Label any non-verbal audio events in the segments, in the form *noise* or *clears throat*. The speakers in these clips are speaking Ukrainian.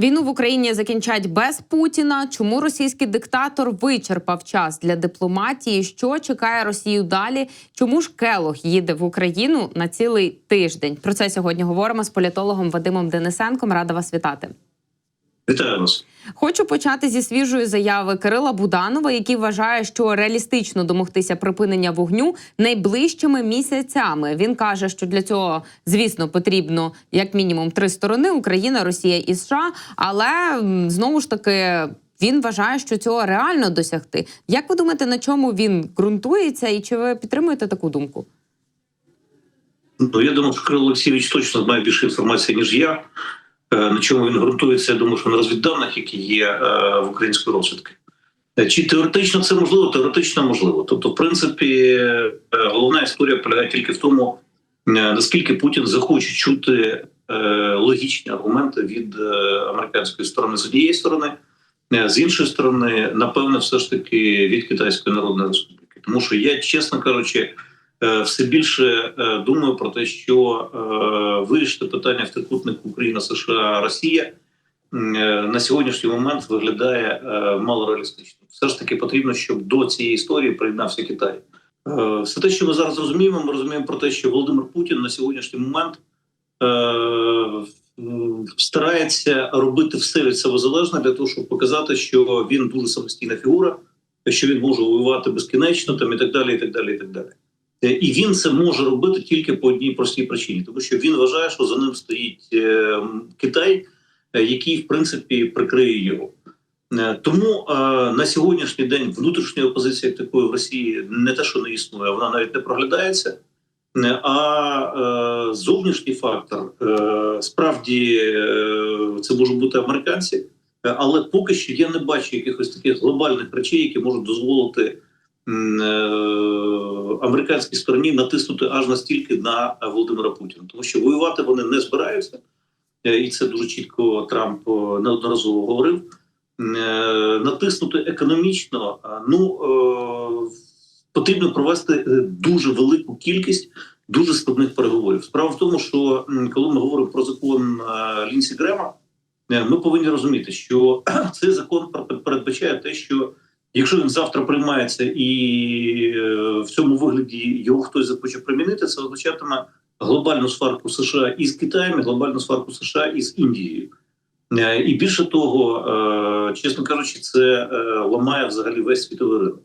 Війну в Україні закінчать без Путіна. Чому російський диктатор вичерпав час для дипломатії? Що чекає Росію далі? Чому ж Келох їде в Україну на цілий тиждень? Про це сьогодні говоримо з політологом Вадимом Денисенком. Рада вас вітати. Вітаю вас. Хочу почати зі свіжої заяви Кирила Буданова, який вважає, що реалістично домогтися припинення вогню найближчими місяцями. Він каже, що для цього, звісно, потрібно як мінімум три сторони: Україна, Росія і США. Але знову ж таки. Він вважає, що цього реально досягти. Як ви думаєте, на чому він ґрунтується, і чи ви підтримуєте таку думку? Ну я думаю, що Кирило Олексійович точно знає більше інформації ніж я. Е, На чому він ґрунтується? Я думаю, що на розвідданих, які є е, в української розвідки. Е, Чи теоретично це можливо? Теоретично можливо. Тобто, в принципі, головна історія полягає тільки в тому, наскільки Путін захоче чути логічні аргументи від американської сторони з однієї сторони, з іншої сторони, напевне, все ж таки від Китайської Народної Республіки. Тому що я, чесно кажучи, все більше е, думаю про те, що е, вирішити питання в трикутнику Україна, США, Росія е, на сьогоднішній момент виглядає е, мало реалістично. Все ж таки потрібно, щоб до цієї історії приєднався Китай. Е, Все те, що ми зараз розуміємо, ми розуміємо про те, що Володимир Путін на сьогоднішній момент е, старається робити все від себе залежне для того, щоб показати, що він дуже самостійна фігура, що він може воювати безкінечно, там і так далі, і так далі, і так далі. Е, І він це може робити тільки по одній простій причині, тому що він вважає, що за ним стоїть е, Китай, е, який в принципі прикриє його. Тому на сьогоднішній день внутрішня опозиція такої в Росії не те, що не існує, вона навіть не проглядається. А зовнішній фактор справді це можуть бути американці, але поки що я не бачу якихось таких глобальних речей, які можуть дозволити американській стороні натиснути аж настільки на Володимира Путіна, тому що воювати вони не збираються, Е, і це дуже чітко Трамп е, неодноразово говорив. Е, Натиснути економічно, ну е, потрібно провести е, дуже велику кількість дуже складних переговорів. Справа в тому, що коли ми говоримо про закон е, Лінсі Грема, е, ми повинні розуміти, що *clears throat* цей закон пер- передбачає те, що якщо він завтра приймається і е, в цьому вигляді його хтось захоче примінити, це означатиме глобальну сварку США із Китаєм, і глобальну сварку США із Індією. Е, І більше того, е, чесно кажучи, це ламає взагалі весь світовий ринок.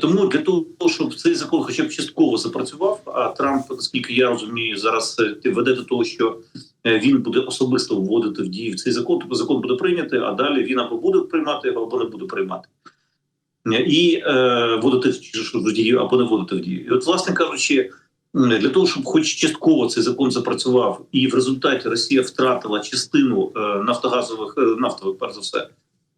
Тому для того, щоб цей закон хоча б частково запрацював, а Трамп, наскільки я розумію, зараз веде до того, що він буде особисто вводити в дію цей закон, тобто закон буде прийнятий, а далі він або буде приймати його, або не буде приймати. І е, вводити в дію, або не вводити в дію. І от, власне кажучи, для того, щоб хоч частково цей закон запрацював, і в результаті Росія втратила частину е, нафтогазових е, нафтових, перш за все,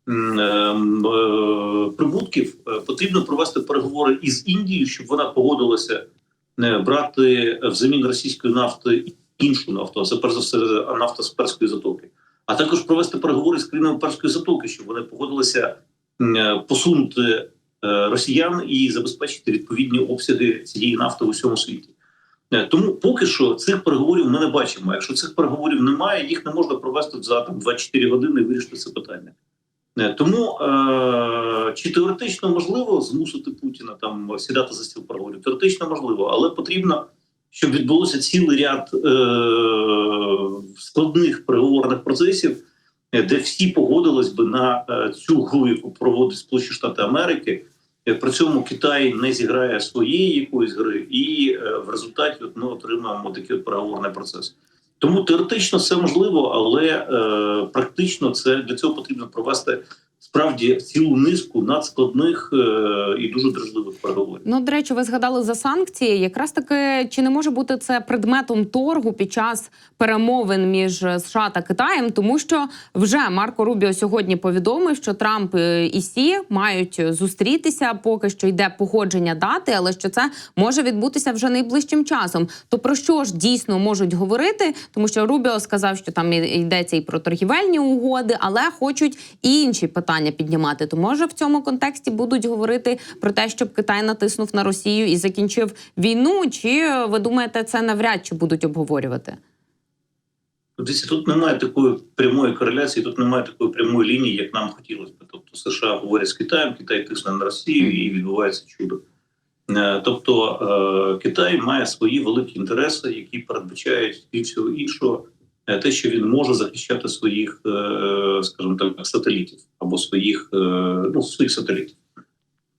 е, е, прибутків, е, потрібно провести переговори із Індією, щоб вона погодилася брати взамін російської нафти іншу нафту, а це перш за все нафта з перської затоки. А також провести переговори з країнами перської затоки, щоб вони погодилися посунути е, росіян і забезпечити відповідні обсяги цієї нафти в усьому світі. Е, Тому поки що цих переговорів ми не бачимо. Якщо цих переговорів немає, їх не можна провести за там 24 години і вирішити це питання. Е, Тому е- чи теоретично можливо змусити Путіна там сідати за стіл переговорів? Теоретично можливо, але потрібно, щоб відбулося цілий ряд е- складних переговорних процесів, е, де всі погодились би на е, цю гру, яку проводить Сполучені Штати Америки. Е, При цьому Китай не зіграє своєї якоїсь гри, і е, в результаті ми отримаємо такий переговорний процес. Тому теоретично все можливо, але е, практично це для цього потрібно провести справді цілу низку надскладних е, і дуже дражливих переговорів. Ну, до речі, ви згадали за санкції. Якраз таки чи не може бути це предметом торгу під час перемовин між США та Китаєм, тому що вже Марко Рубіо сьогодні повідомив, що Трамп е, і Сі мають зустрітися. Поки що йде погодження дати, але що це може відбутися вже найближчим часом. То про що ж дійсно можуть говорити? Тому що Рубіо сказав, що там йдеться і про торгівельні угоди, але хочуть і інші питання піднімати. То може в цьому контексті будуть говорити про те, щоб Китай натиснув на Росію і закінчив війну? Чи ви думаєте, це навряд чи будуть обговорювати? Дивіться, тут немає такої прямої кореляції, тут немає такої прямої лінії, як нам хотілося б. Тобто США говорять з Китаєм, Китай тисне на Росію і відбувається чудо. Е, Тобто е, Китай має свої великі інтереси, які передбачають і всього іншого, е, те, що він може захищати своїх, е, скажімо так, сателітів або своїх, е, ну, своїх сателітів.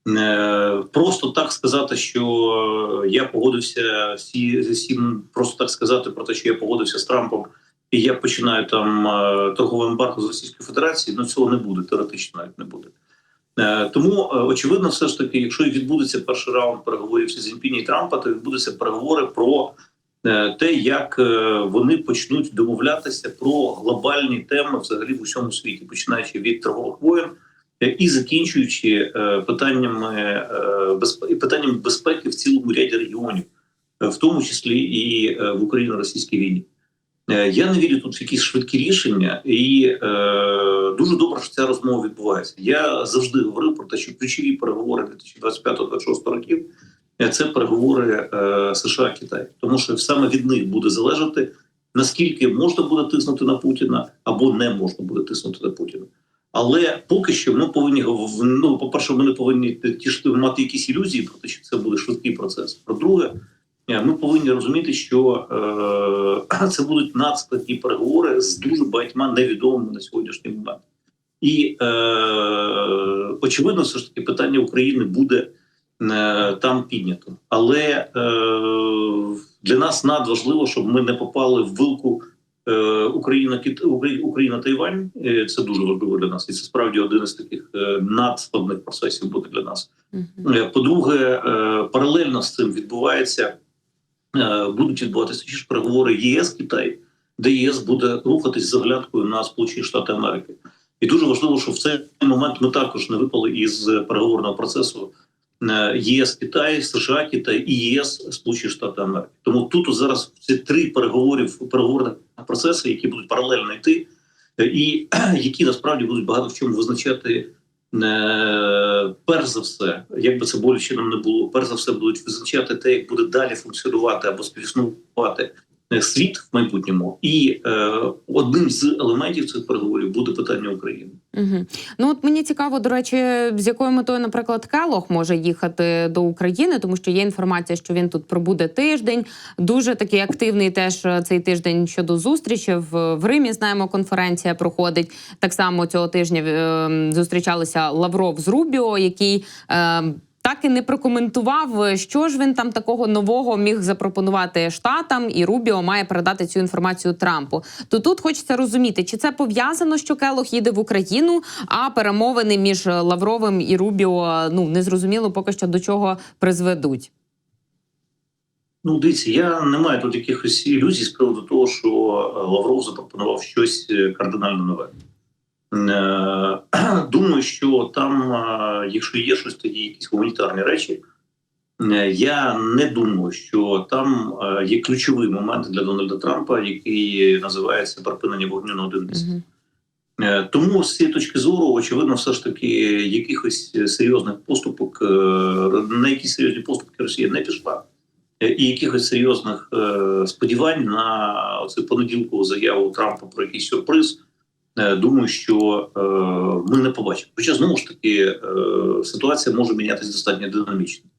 Е, Просто так сказати, що я погодився всі зі всім, просто так сказати про те, що я погодився з Трампом, і я починаю там е, торгове ембарго з Російської Федерації. Ну цього не буде, теоретично навіть не буде. Е, Тому е, очевидно, все ж таки, якщо відбудеться перший раунд переговорів Сі Цзіньпіні і Трампа, то відбудуться переговори про е, те, як е, вони почнуть домовлятися про глобальні теми взагалі в усьому світі, починаючи від торгових воєн е, і закінчуючи е, питаннями е, безпеки в цілому ряді регіонів, е, в тому числі і е, в Україно-російській війні. Е, Я не вірю тут в якісь швидкі рішення, і е, дуже добре, що ця розмова відбувається. Я завжди говорив про те, що ключові переговори 2025-2026 років е, це переговори е, США Китай, тому що саме від них буде залежати наскільки можна буде тиснути на Путіна або не можна буде тиснути на Путіна. Але поки що ми повинні ну, по-перше, ми не повинні тішити мати якісь ілюзії про те, що це буде швидкий процес. Про-друге, е, ми повинні розуміти, що е, *clears throat* це будуть надскладні переговори з дуже багатьма невідомими на сьогоднішній момент. І е, очевидно, все ж таки питання України буде там піднято. Але е, для нас надважливо, щоб ми не попали в вилку е, Україна Україна Тайвань. Е, Це дуже важливо для нас, і це справді один із таких е, надскладних процесів буде для нас. Е, По-друге, е, паралельно з цим відбувається, е, будуть відбуватися ті ж переговори ЄС Китай, де ЄС буде рухатись з оглядкою на Сполучені Штати Америки. І дуже важливо, що в цей момент ми також не випали із переговорного процесу е, ЄС Китай, США Китай і ЄС Сполучені Штати Америки. Тому тут зараз ці три переговорів переговорних процеси, які будуть паралельно йти, е, і *clears throat* які насправді будуть багато в чому визначати. Е, перш за все, як би це боляче нам не було, перш за все будуть визначати те, як буде далі функціонувати або співіснувати е, світ в майбутньому. І е, одним з елементів цих переговорів буде питання України. Угу. Ну от мені цікаво, до речі, з якою метою, наприклад, Келох може їхати до України, тому що є інформація, що він тут пробуде тиждень. Дуже такий активний теж е, цей тиждень щодо зустрічі в, в Римі. Знаємо, конференція проходить так само цього тижня. е, зустрічалися Лавров з Рубіо, який. Е, так і не прокоментував, що ж він там такого нового міг запропонувати штатам, і Рубіо має передати цю інформацію Трампу. То тут хочеться розуміти, чи це пов'язано, що Келох їде в Україну, а перемовини між Лавровим і Рубіо ну незрозуміло поки що до чого призведуть. Ну, дивіться, я не маю тут якихось ілюзій з приводу того, що е, Лавров запропонував щось е, кардинально нове. Е, *clears throat* Думаю, що там, е, якщо є щось, тоді якісь гуманітарні речі. Е, Я не думаю, що там є ключовий момент для Дональда Трампа, який називається припинення вогню на один місяць. Е, Тому з цієї точки зору, очевидно, все ж таки якихось серйозних поступок, на які серйозні поступки Росія не пішла, і якихось серйозних сподівань на цю понеділкову заяву Трампа про якийсь сюрприз. Е, Думаю, що е, ми не побачимо. Хоча знову ж таки е, ситуація може мінятися достатньо динамічно.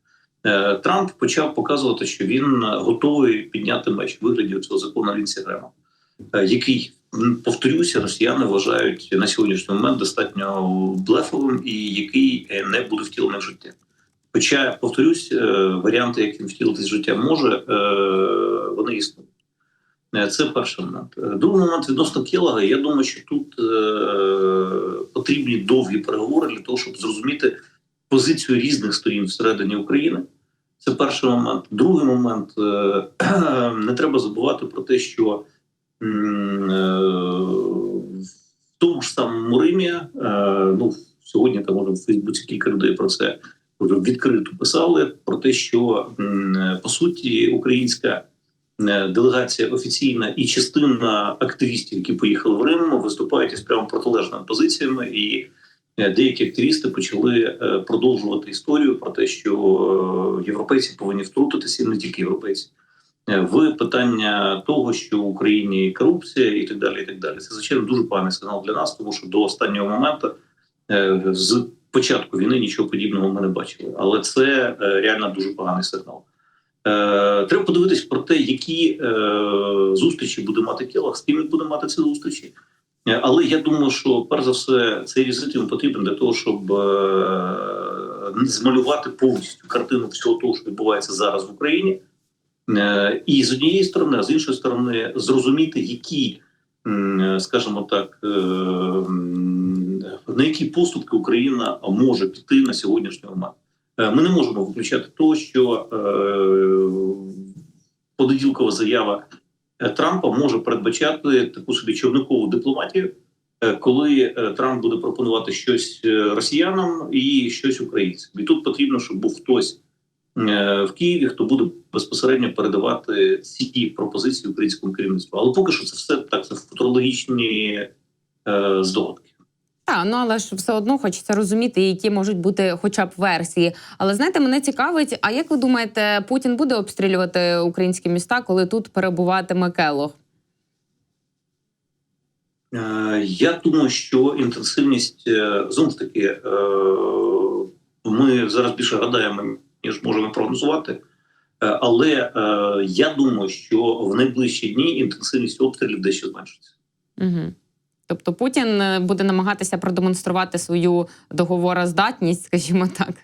Трамп почав показувати, що він готовий підняти меч вигляді цього закону Лінсі Грема, який повторюся, росіяни вважають на сьогоднішній момент достатньо блефовим і який не буде втілений в життя. Хоча, повторюсь, варіанти, як він втілитись в життя може, вони існують. Е, Це перший момент. Е, Другий момент відносно Келага. Я думаю, що тут е, потрібні довгі переговори для того, щоб зрозуміти позицію різних сторін всередині України. Це перший момент. Другий момент е, *clears throat* не треба забувати про те, що е, в тому ж самому Римі, е, ну сьогодні там може в Фейсбуці кілька людей про це вже відкрито писали про те, що м, по суті українська е, делегація офіційна і частина активістів, які поїхали в Рим, виступають із прямо протилежними позиціями, і е, деякі активісти почали е, продовжувати історію про те, що е, європейці повинні втрутитися, і не тільки європейці. е, в питання того, що в Україні корупція і так далі. І так далі. Це звичайно дуже поганий сигнал для нас, тому що до останнього моменту е, з початку війни нічого подібного ми не бачили. Але це е, реально дуже поганий сигнал. Е, Треба подивитись про те, які е, зустрічі буде мати Келах, з ким він буде мати ці зустрічі. Е, Але я думаю, що перш за все цей візит йому потрібен для того, щоб змалювати повністю картину всього того, що відбувається зараз в Україні. І з однієї сторони, а з іншої сторони, зрозуміти, які, скажімо так, на які поступки Україна може піти на сьогоднішній момент. Е, Ми не можемо виключати того, що е, понеділкова заява е, Трампа може передбачати таку собі човникову дипломатію, коли Трамп буде пропонувати щось росіянам і щось українцям. І тут потрібно, щоб був хтось в Києві, хто буде безпосередньо передавати ці пропозиції українському керівництву. Але поки що це все так, це футурологічні е, здогадки. Так, ну але ж все одно хочеться розуміти, які можуть бути хоча б версії. Але знаєте, мене цікавить, а як ви думаєте, Путін буде обстрілювати українські міста, коли тут перебуватиме Келох? Е, Я думаю, що інтенсивність е, знову ж таки е, ми зараз більше гадаємо, ніж можемо прогнозувати. Але я думаю, що в найближчі дні інтенсивність обстрілів дещо зменшиться. Угу. Тобто Путін е, буде намагатися продемонструвати свою договороздатність, скажімо так.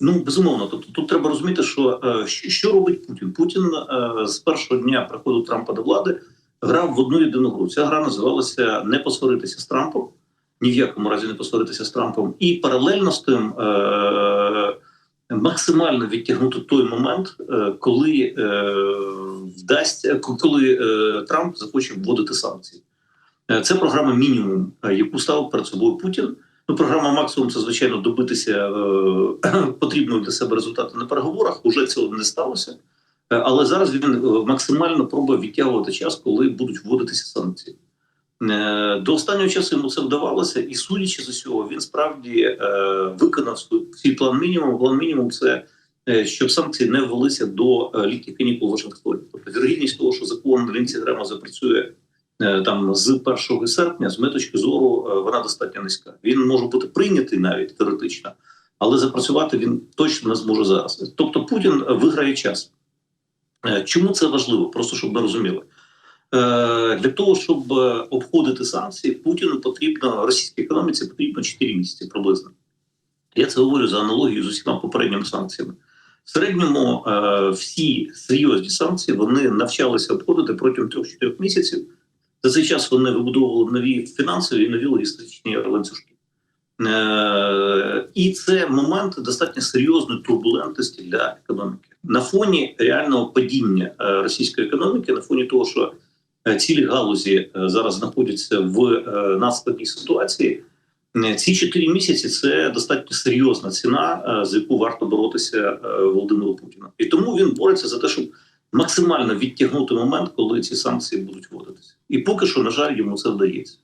Ну безумовно, тобто тут треба розуміти, що е, що, робить Путін. Путін е, з першого дня приходу Трампа до влади грав в одну єдину гру. Ця гра називалася Не посваритися з Трампом, ні в якому разі не посваритися з Трампом, і паралельно з тим максимально відтягнути той момент, коли е, вдасться, коли Трамп захоче вводити санкції. Е, Це програма мінімум, е, яку ставив перед собою Путін. Ну, програма максимум це звичайно добитися е, *clears throat* потрібного для себе результату на переговорах. Уже цього не сталося. Але зараз він максимально пробує відтягувати час, коли будуть вводитися санкції. До останнього часу йому це вдавалося, і судячи з усього, він справді виконав свій- план мінімум. План мінімум це щоб санкції не ввелися до літніх канікул Вашингтоні. Тобто вірогідність того, що закон Лінці Грема запрацює там з 1 серпня, з моєї точки зору, е, вона достатньо низька. Він може бути прийнятий навіть теоретично, але запрацювати він точно не зможе зараз. Тобто Путін виграє час. Е, Чому це важливо? Просто щоб ми розуміли. Е, Для того, щоб е, обходити санкції, Путіну потрібно російській економіці потрібно 4 місяці приблизно. Я це говорю за аналогією з усіма попередніми санкціями. В середньому е, всі серйозні санкції вони навчалися обходити протягом 3-4 місяців. За цей час вони вибудовували нові фінансові і нові логістичні ланцюжки. Е, і це момент достатньо серйозної турбулентності для економіки на фоні реального падіння е, російської економіки, на фоні того, що е, цілі галузі е, зараз знаходяться в надскладній ситуації. Ці чотири місяці це достатньо серйозна ціна, за яку варто боротися Володимиру Путіну. І тому він бореться за те, щоб максимально відтягнути момент, коли ці санкції будуть вводитися. І поки що, на жаль, йому це вдається.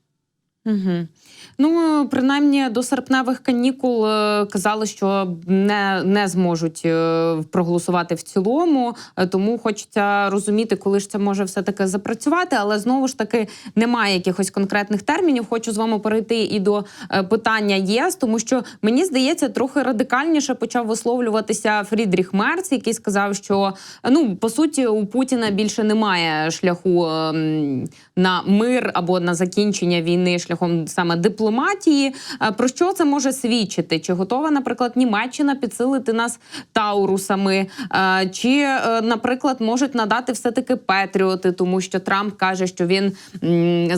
Угу. Ну, принаймні до серпневих канікул е, казали, що не, не зможуть е, проголосувати в цілому. Е, Тому хочеться розуміти, коли ж це може все таки запрацювати. Але знову ж таки немає якихось конкретних термінів. Хочу з вами перейти і до питання ЄС, тому що мені здається, трохи радикальніше почав висловлюватися Фрідріх Мерц, який сказав, що ну по суті у Путіна більше немає шляху ем, на мир або на закінчення війни шляхом саме дипломатії. Е, Про що це може свідчити? Чи готова, наприклад, Німеччина підсилити нас таурусами? Е, Чи, е, наприклад, можуть надати все таки Петріоти, тому що Трамп каже, що він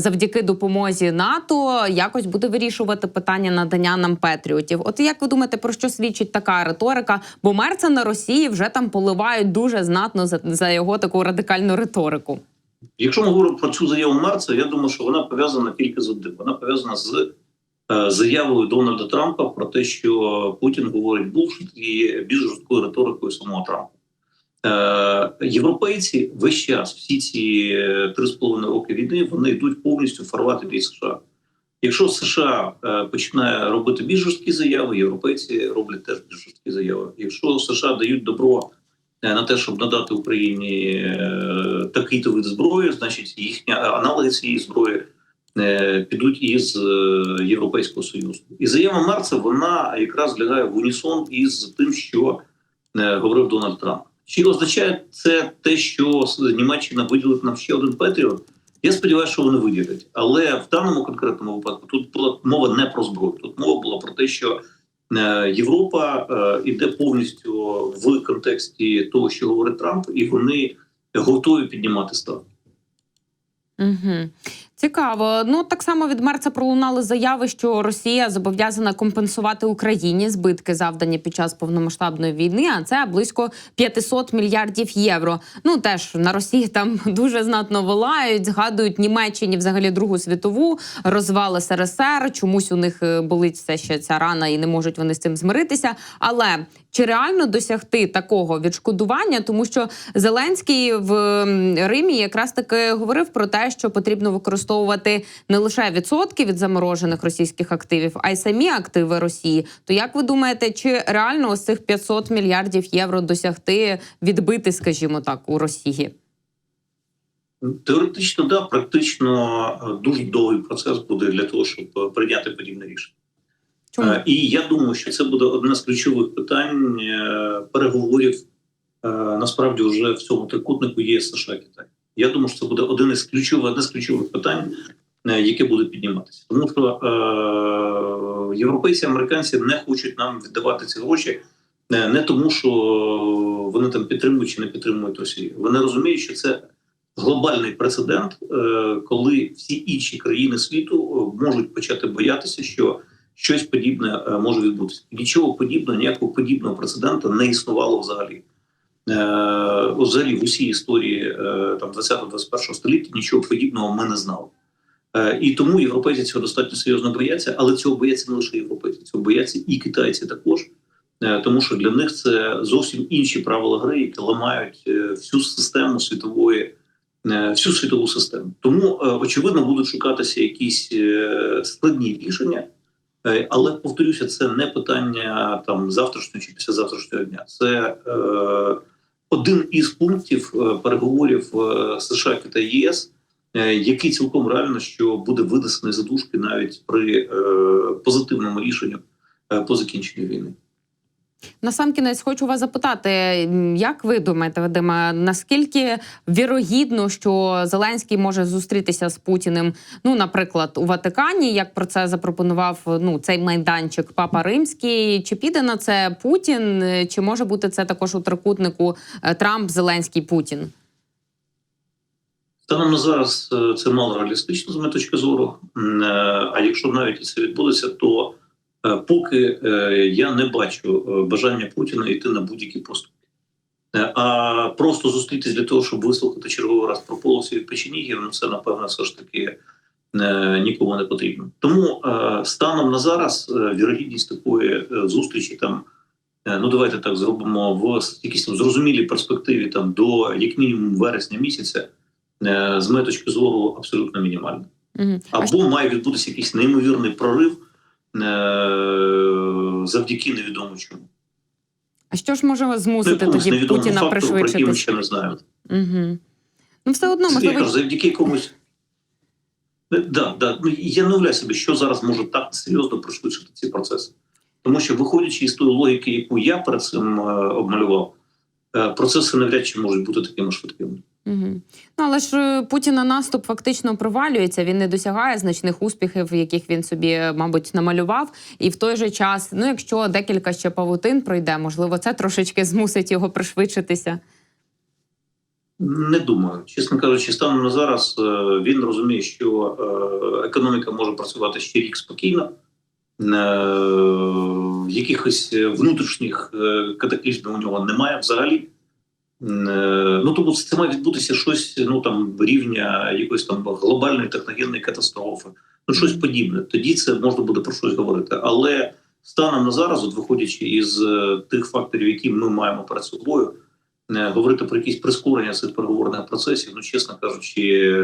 завдяки допомозі НАТО якось буде вирішувати питання надання нам Петріотів. От як ви думаєте, про що свідчить така риторика? Бо Мерца на Росії вже там поливають дуже знатно за, за його таку радикальну риторику. Якщо ми говоримо про цю заяву Марца, я думаю, що вона пов'язана тільки з одним. Вона пов'язана з заявою Дональда Трампа про те, що Путін говорить булшит і більш жорсткою риторикою самого Трампа. Е, європейці весь час, всі ці е, три з половиною роки війни, вони йдуть повністю фарвати бій США. Якщо США е, починає робити більш жорсткі заяви, європейці роблять теж більш жорсткі заяви. Якщо США дають добро е, на те, щоб надати Україні е, такий то вид зброї, значить їхні аналоги цієї зброї е, підуть із е, Європейського Союзу. І заява Мерца вона якраз лягає в унісон із тим, що е, говорив Дональд Трамп. Чи означає це те, що Німеччина виділить нам ще один Петріот? Я сподіваюся, що вони виділять. Але в даному конкретному випадку тут була мова не про зброю. Тут мова була про те, що е, Європа е, іде повністю в контексті того, що говорить Трамп, і вони готові піднімати ставки. Угу. Цікаво. Ну так само від Мерца пролунали заяви, що Росія зобов'язана компенсувати Україні збитки, завдані під час повномасштабної війни. А це близько 500 мільярдів євро. Ну теж на Росії там *laughs* дуже знатно волають, згадують Німеччині взагалі Другу світову, розвал СРСР. Чомусь у них е, болить все ще ця рана, і не можуть вони з цим змиритися. Але чи реально досягти такого відшкодування? Тому що Зеленський в Римі якраз таки говорив про те, що потрібно використовувати не лише відсотки від заморожених російських активів, а й самі активи Росії. То як ви думаєте, чи реально ось цих 500 мільярдів євро досягти відбити, скажімо так, у Росії? Теоретично, да, практично е, дуже довгий процес буде для того, щоб е, прийняти подібне рішення. Чому? Е, І я думаю, що це буде одне з ключових питань переговорів насправді вже в цьому трикутнику ЄС США Китай. Я думаю, що це буде один із ключових, одне з ключових питань, е, яке буде підніматися. Тому що е, європейці, американці не хочуть нам віддавати ці гроші е, не тому, що вони там підтримують чи не підтримують Росію. Вони розуміють, що це глобальний прецедент, коли всі інші країни світу можуть почати боятися, що щось подібне може відбутися. Нічого подібного, ніякого подібного прецеденту не існувало взагалі. Е, взагалі в усій історії е, там 20-21 століття нічого подібного ми не знали. Е, і тому європейці цього достатньо серйозно бояться, але цього бояться не лише європейці, цього бояться і китайці також. Тому що для них це зовсім інші правила гри, які ламають всю систему світової, всю світову систему. Тому очевидно будуть шукатися якісь складні рішення. Але повторюся, це не питання там завтрашнього чи післязавтрашнього дня. Це один із пунктів е, переговорів е, США та ЄС, е, який цілком реально що буде видасаний задушки навіть при позитивному рішенні е, по закінченню війни. На сам кінець хочу вас запитати, як ви думаєте, Вадиме, наскільки вірогідно, що Зеленський може зустрітися з Путіним, ну, наприклад, у Ватикані, як про це запропонував ну цей майданчик Папа Римський? Чи піде на це Путін? Чи може бути це також у трикутнику е, Трамп, Зеленський, Путін? Станом на зараз е, це мало реалістично з моєї точки зору. Е, А якщо навіть це відбудеться, то поки е, я не бачу е, бажання Путіна йти на будь-які поступки. Е, А просто зустрітись для того, щоб вислухати черговий раз про полосів і печенігів, ну це напевно все ж таки е, нікому не потрібно. Тому е, станом на зараз е, вірогідність такої е, зустрічі там. е, Ну, давайте так зробимо в якійсь там зрозумілій перспективі там до як мінімум вересня місяця. Е, з моєї точки зору абсолютно мінімальна. Угу. Або має відбутися якийсь неймовірний прорив е, завдяки невідомо чому. А що ж може змусити якомусь тоді Путіна фактору, про ми ще не знаємо. Угу. Ну, все одно, можливо, кажу, завдяки якомусь. Е, Да, да. Ну, я не уявляю собі, що зараз може так серйозно пришвидшити ці процеси. Тому що, виходячи із тої логіки, яку я перед цим е, обмалював, е, процеси навряд чи можуть бути такими швидкими. Угу. Ну але ж е, Путіна наступ фактично провалюється. Він не досягає значних успіхів, яких він собі, мабуть, намалював. І в той же час, ну якщо декілька ще павутин пройде, можливо, це трошечки змусить його пришвидшитися. Не думаю. Чесно кажучи, станом на зараз е, він розуміє, що е, економіка може працювати ще рік спокійно. Е, Якихось внутрішніх е, катаклізмів у нього немає взагалі. Е, Ну тому це має відбутися щось ну там рівня якоїсь там глобальної техногенної катастрофи. Ну щось подібне. Тоді це можна буде про щось говорити. Але станом на зараз, от виходячи із е, тих факторів, які ми маємо перед собою, е, говорити про якісь прискорення цих переговорних процесів, ну чесно кажучи,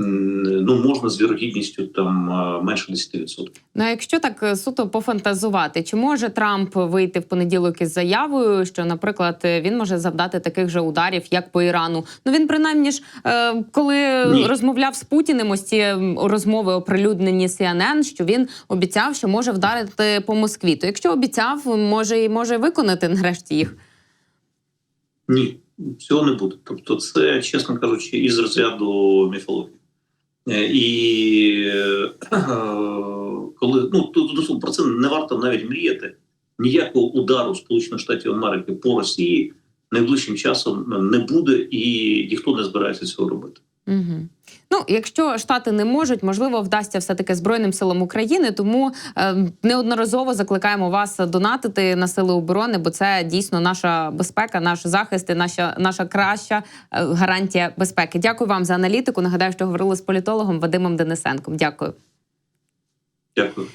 ну можна з вірогідністю там менше 10%. Ну, а якщо так е, суто пофантазувати, чи може Трамп вийти в понеділок із заявою, що, наприклад, е, він може завдати таких же ударів, як по Ірану? Ну він принаймні ж е, коли Ні. розмовляв з Путіним, ось ці розмови оприлюднені CNN, що він обіцяв, що може вдарити по Москві. То якщо обіцяв, може і може виконати *laughs* нарешті їх. Ні, цього не буде. Тобто, це, чесно кажучи, із розряду міфології. Е, І е, коли ну тут про це не варто навіть мріяти. Ніякого удару Сполучених Штатів Америки по Росії найближчим часом не буде, і ніхто не збирається цього робити. Угу. Ну, якщо штати не можуть, можливо, вдасться все таки збройним силам України. Тому е, неодноразово закликаємо вас донатити на сили оборони, бо це дійсно наша безпека, наш захист і наша наша краща е, гарантія безпеки. Дякую вам за аналітику. Нагадаю, що говорили з політологом Вадимом Денисенком. Дякую. Дякую.